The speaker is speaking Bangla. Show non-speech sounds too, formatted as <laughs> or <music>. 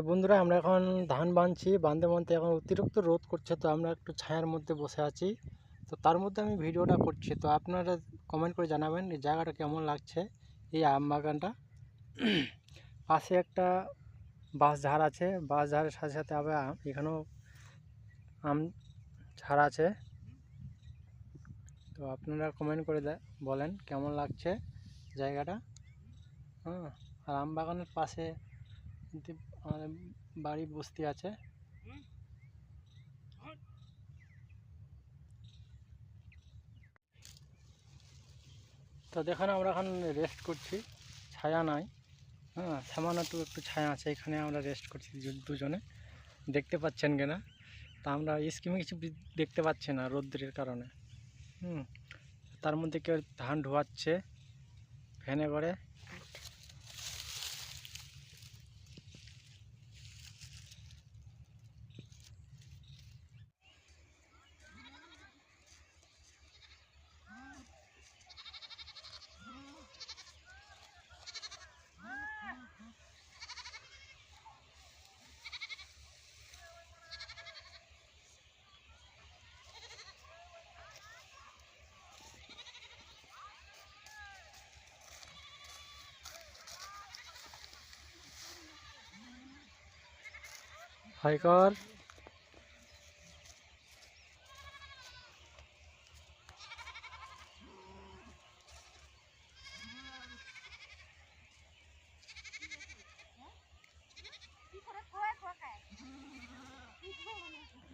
তো বন্ধুরা, আমরা এখন ধান বাঁধছি বাঁধতে বাঁধতে এখন অতিরিক্ত রোদ করছে, তো আমরা একটু ছায়ার মধ্যে বসে আছি। তো তার মধ্যে আমি ভিডিওটা করছি, তো আপনারা কমেন্ট করে জানাবেন এই জায়গাটা কেমন লাগছে, এই আম বাগানটা। পাশে একটা বাঁশ ঝাড় আছে, বাঁশ ঝাড়ের সাথে সাথে আবার এখানেও আম ঝাড় আছে। তো আপনারা কমেন্ট করে বলেন কেমন লাগছে জায়গাটা। হ্যাঁ আর আম বাগানের পাশে কিন্তু আমাদের বাড়ি বস্তি আছে। তো দেখেন আমরা এখন রেস্ট করছি। ছায়া নাই। হ্যাঁ সামান্য একটু একটু ছায়া আছে এখানে আমরা রেস্ট করছি দুজনে। দেখতে পাচ্ছেন কিনা? তা আমরা স্কিমে কিছু দেখতে পাচ্ছি না রৌদ্রের কারণে। হুম তার মধ্যে কেউ ধান ঢোয়াচ্ছে ভ্যানে করে। হাই কর <laughs>